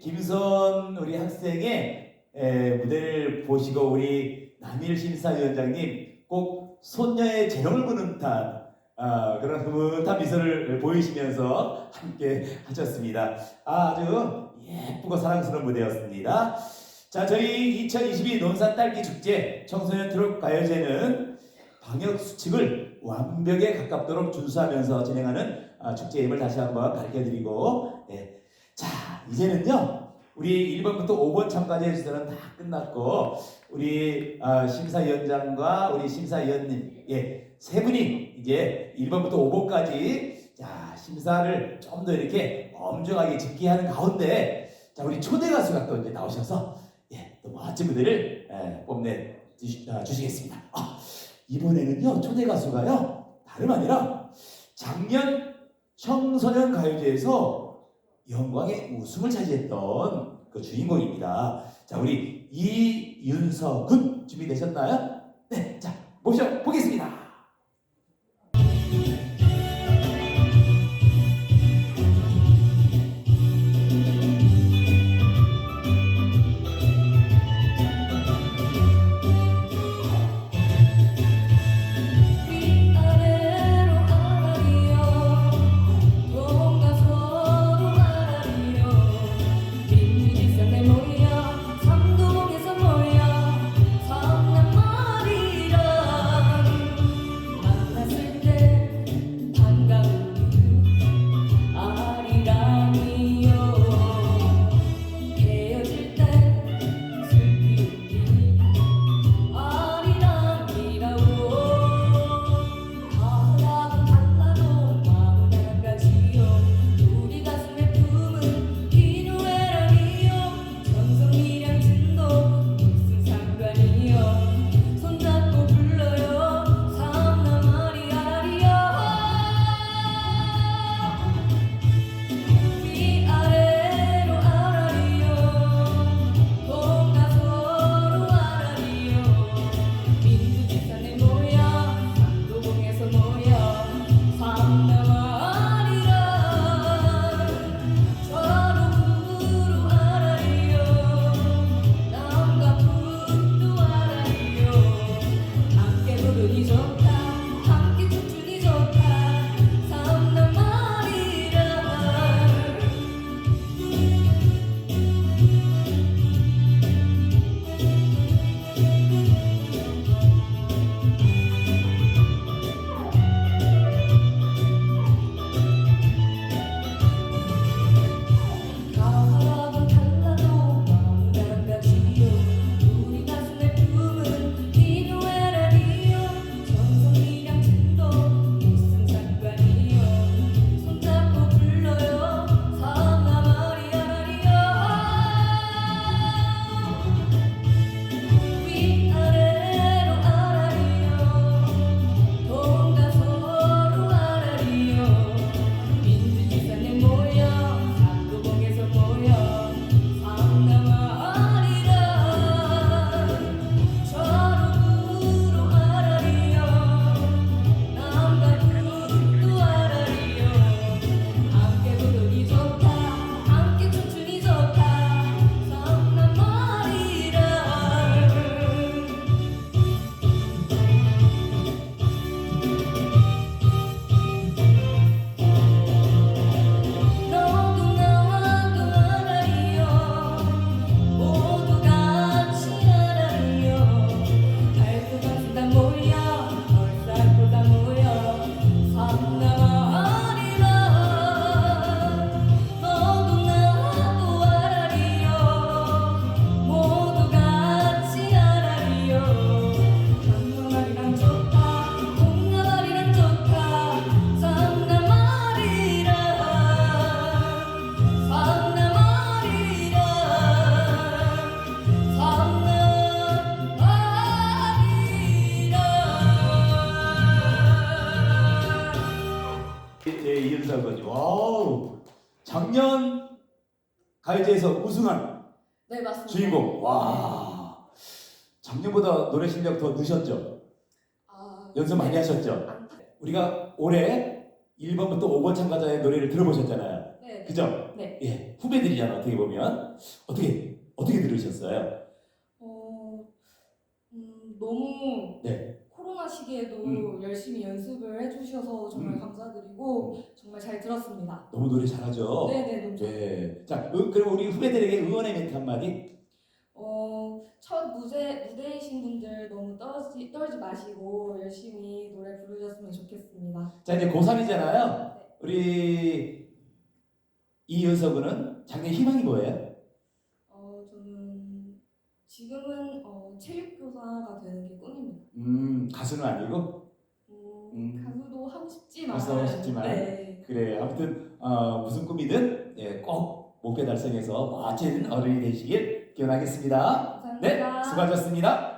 김선 우리 학생의 에, 무대를 보시고 우리 남일 심사위원장님 꼭 손녀의 재롱을 부는 듯한 아, 그런 흐뭇한 미소를 보이시면서 함께 하셨습니다. 아주 예쁘고 사랑스러운 무대였습니다. 자, 저희 2022 논산 딸기 축제 청소년 트롯 가요제는 방역 수칙을 완벽에 가깝도록 준수하면서 진행하는 아, 축제임을 다시 한번 가르쳐드리고 예. 자 이제는요 우리 1번부터 5번 참가자 주제는 다 끝났고 우리 아, 심사위원장과 우리 심사위원님 예 세 분이 이제 1번부터 5번까지 자 심사를 좀 더 이렇게 엄정하게 집계하는 가운데 자 우리 초대 가수가 또 이제 나오셔서 예 또 멋진 무대를 예, 뽐내 주시, 아, 주시겠습니다. 아, 이번에는요 초대 가수가요 다름 아니라 작년 청소년 가요제에서 영광의 우승을 차지했던 그 주인공입니다. 자 우리 이윤석군 준비되셨나요? 가요제에서 우승한 네 맞습니다. 주인공. 와. 작년보다 노래 실력 더 느셨죠? 아, 연습 많이 하셨죠? 안타- 우리가 올해 1번부터 5번 참가자의 노래를 들어보셨잖아요. 네. 그죠? 네. 예. 후배들이잖아 어떻게 보면 어떻게 어떻게 들으셨어요? 어, 음, 너무 네. 시기에도 음. 열심히 연습을 해주셔서 정말 음. 감사드리고 정말 잘 들었습니다. 너무 노래 잘하죠. 네네 너무 좋 네. 자 음, 그럼 우리 후배들에게 응원의 멘트 한마디. 어, 첫 무대, 무대이신 분들 너무 떨지, 떨지 마시고 열심히 노래 부르셨으면 좋겠습니다. 자 이제 고3이잖아요. 우리 이윤서 군은 장래 희망이 뭐예요? 지금은 어, 체육교사가 되는 게 꿈입니다. 음 가수는 아니고 음, 음. 가수도 하고 싶지만 가수도 하고 싶지만. 네. 그래 아무튼 어, 무슨 꿈이든 예, 꼭 목표 달성해서 멋진 어른이 되시길 기원하겠습니다. 감사합니다. 네 수고하셨습니다.